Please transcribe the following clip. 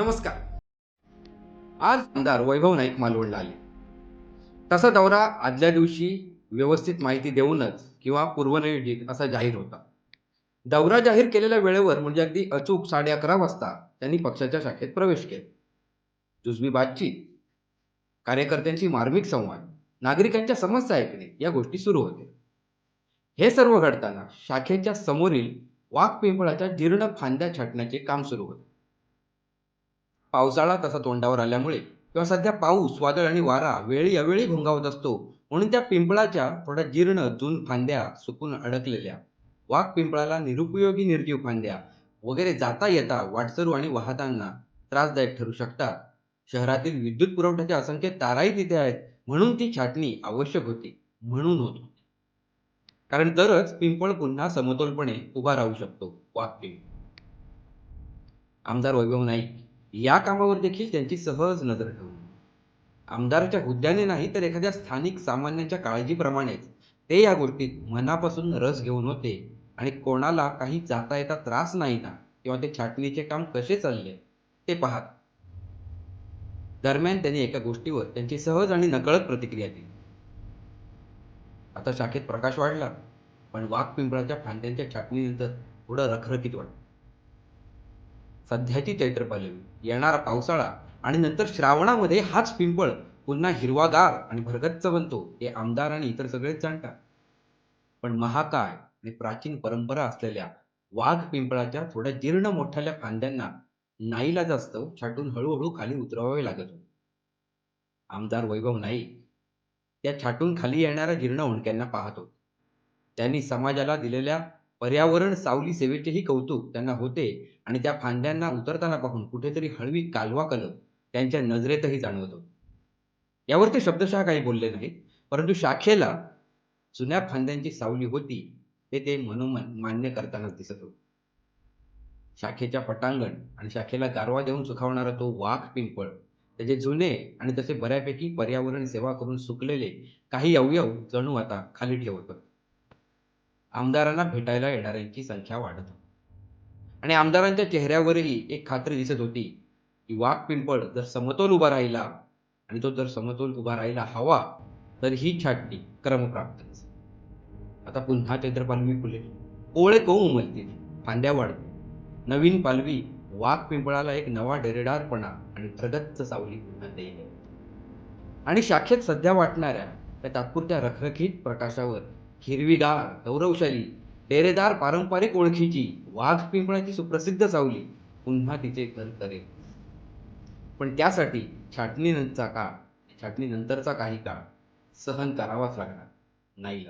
नमस्कार. आज आमदार वैभव नाईक मालवणला आले. तसा दौरा आदल्या दिवशी व्यवस्थित माहिती देऊनच किंवा पूर्वनियोजित असा जाहीर होता. दौरा जाहीर केलेल्या वेळेवर म्हणजे अगदी अचूक साडे अकरा वाजता त्यांनी पक्षाच्या शाखेत प्रवेश केला. जुजबी बातचीत कार्यकर्त्यांची मार्मिक संवाद नागरिकांच्या समस्या ऐकणे या गोष्टी सुरू होत्या. हे सर्व घडताना शाखेच्या समोरील वाघ पिंपळाच्या जीर्ण फांद्या छाटण्याचे काम सुरू होते. पावसाळा तसा तोंडावर आल्यामुळे किंवा सध्या पाऊस वादळ आणि वारा वेळी अवेळी घोंगावत असतो म्हणून त्या पिंपळाच्या थोड्या जीर्ण जून फांद्या सुकून अडकलेल्या. वाघ पिंपळाला निरुपयोगी निर्जीव फांद्या वगैरे जाता येता वाटसरू आणि वाहतांना त्रासदायक ठरू शकतात. शहरातील विद्युत पुरवठ्याच्या असंख्य ताराही तिथे आहेत म्हणून ती छाटणी आवश्यक होती म्हणून होतो कारण तरच पिंपळ पुन्हा समतोलपणे उभा राहू शकतो वाघ पिंपळ. आमदार वैभव नाईक. या कामावर देखील त्यांची सहज नजर ठेवली आमदाराच्या हुद्द्याने नाही तर एखाद्या स्थानिक सामान्यांच्या काळजीप्रमाणेच. ते या गोष्टीत मनापासून रस घेऊन होते. आणि कोणाला काही जाता येता त्रास नाही ना किंवा ते छाटणीचे काम कसे चालले ते पाहत. दरम्यान त्यांनी एका गोष्टीवर त्यांची सहज आणि नकळत प्रतिक्रिया दिली. आता शाखेत प्रकाश वाढला पण वाघ पिंपळाच्या फांद्यांच्या छाटणीनंतर थोडं रखरखीत वाटतं सध्याची चैत्रपालवी. येणारा पावसाळा आणि नंतर श्रावणामध्ये हाच पिंपळ पुन्हा हिरवागार आणि भरगच्च बनतो हे आमदार आणि इतर सगळेच जाणतात. पण महाकाय आणि प्राचीन परंपरा असलेल्या वाघ पिंपळाच्या थोड्या जीर्ण मोठ्याल्या फांद्यांना नाईला जास्त छाटून हळूहळू खाली उतरवावे लागत होते. आमदार वैभव नाईक त्या छाटून खाली येणाऱ्या जीर्ण ओंडक्यांना पाहत होते. त्यांनी समाजाला दिलेल्या पर्यावरण सावली सेवेचेही कौतुक त्यांना होते आणि त्या फांद्यांना उतरताना पाहून कुठेतरी हळवी कालवा कलम त्यांच्या नजरेतही जाणवत. होते यावर ते शब्दशः काही बोलले नाहीत परंतु शाखेला जुन्या फांद्यांची सावली होती ते ते मनोमन मान्य करतानाच दिसत होते. शाखेच्या पटांगण आणि शाखेला गारवा देऊन सुखावणारा तो वाघ पिंपळ त्याचे जुने आणि तसे बऱ्यापैकी पर्यावरण सेवा करून सुकलेले काही अवयव जणू आता खाली ठेवत होते. आमदारांना भेटायला येणाऱ्यांची संख्या वाढत होती. आणि आमदारांच्या चेहऱ्यावरही एक खात्री दिसत होती की वाघ पिंपळ जर समतोल उभा राहिला आणि तो जर समतोल उभा राहिला हवा तर ही छाटणी क्रमप्राप्तच आता पुन्हा चंद्रपालवी फुले. ओळे कोंब उमलतील फांद्या वाढतील. नवीन पालवी वाघ पिंपळाला एक नवा डेरेडारपणा आणि प्रगतच सावली देईल. आणि शाखेत सध्या वाटणाऱ्या त्या तात्पुरत्या रखरखीत प्रकाशावर हिरवीगार गौरवशाली डेरेदार पारंपरिक ओळखीची वाघ पिंपळाची सुप्रसिद्ध सावली पुन्हा तिचे घर करेल पण त्यासाठी छाटणीनंतरचा काळ छाटणीनंतरचा काही काळ सहन करावाच लागणार नाही